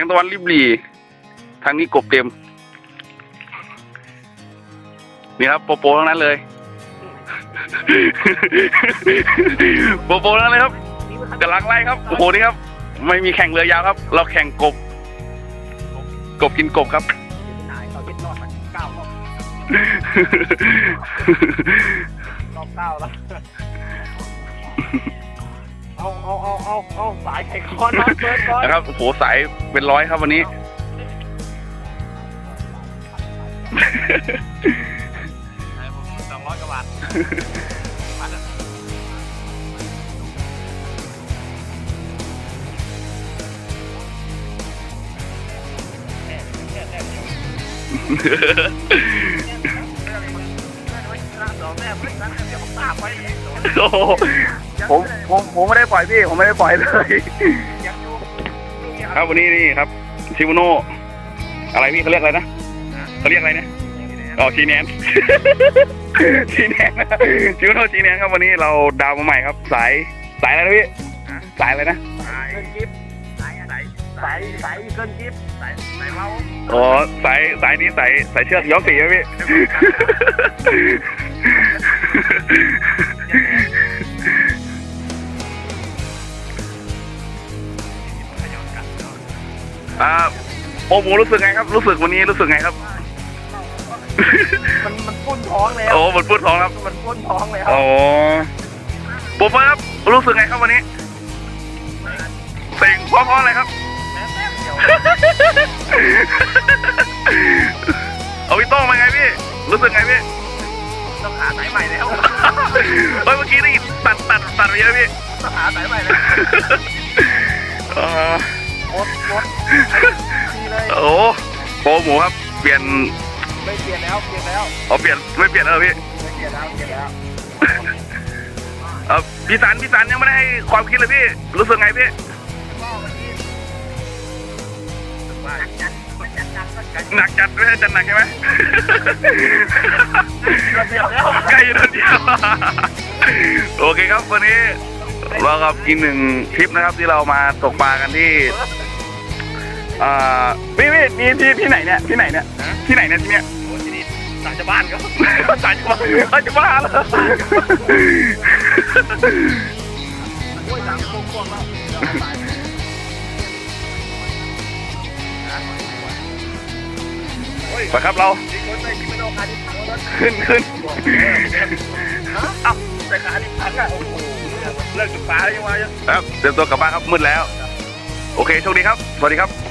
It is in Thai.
งตะวันริบหรี่ทางนี้กบเต็ม นี่ครับโปโปทั้งนั้นเลยโปโปทั้งนั้นเลยครับกำลังไล่ครับโอ้โหนี่ครับ ไม่มีแข่งเรือยาวครับ เราแข่งกบ กบกินกบครับนายเขาเย็ดรอดมาเก้ารอบรอบเก้าแล้ว เอาเอาเอาเอาเอาสายไข่คอนนะเปิดก่อนนะครับโอ้โหสายเป็นร้อยครับวันนี้สองร้อยกว่าบาทโอ้โห ผมผมผมไม่ได้ปล่อยพี่ ผมไม่ได้ปล่อยเลยครับวันนี้นี่ครับชิวโนอะไรพี่เขาเรียกอะไรนะเขาเรียกอะไรนะอ๋อชีแนนชีแนนนะชิวโนชีแนนครับวันนี้เราดาวมาใหม่ครับ สายสายอะไรนะพี่สายอะไรนะสายกิฟสายสายสายสายเกินกิฟสายสายเมาอ๋อสายสายนี้สายสายเชือกย้อมสีไหมพี่ อ่าโอ้โหรู้สึกไงครับ รู้สึกวันนี้รู้สึกไงครับ มันมันปุ้นท้องแล้วโอ้หมดพูดท้องครับมันปุ้นท้องแล้วอ๋อโปรเฟอร์ครับรู้สึกไงครับวันนี้เสิ่งเพราะเพราะอะไรครับแม่แม่เดียวเอาพี่โต้งมาไงพี่ รู้สึกไงพี่ ต้องหาสายใหม่แล้วเฮ้ยเมื่อกี้นี่ตัดตัดตัดไปเยอะพี่ ต้องหาสายใหม่แล้วเออ หมดหมดทีเลยโอ้โปรหมูครับ เปลี่ยนไม่เปลี่ยนแล้วเปลี่ยนแล้วเอาเปลี่ยนไม่เปลี่ยนแล้วเหรอพี่ไม่เปลี่ยนแล้วเปลี่ยนแล้วเออพี่สันพี่สันยังไม่ได้ให้ความคิดเลยพี่ รู้สึกไงพี่ว่าจัดจัดจัดจัดหนักจัดไม่ใช่จัดหนักใช่ไหมเดียวแล้วใกล้อยู่นิดเดียวโอเคครับวันนี้เรากับอีกหนึ่งทริปนะครับที่เรามาตกปลากันที่ อ่าพี่พี่นี่ที่ที่ไหนเนี่ยที่ไหนเนี่ยที่ไหนเนี่ยที่เนี้ยโอ้ที่นี่ต่างจากบ้านเขาต่างจังหวัดต่างจังหวัดเหรอโอ้ยต่างพวกพวกแล้วไปครับเราที่คนไม่ที่ไม่ต้องการที่ถังแล้วขึ้นขึ้นเอ้าแต่ขาที่ถังอะโอ้โหเลิกจุดฟ้าแล้วยังไงครับเตรียมตัวกลับบ้านครับมืดแล้ว โอเคโชคดีครับ สวัสดีครับ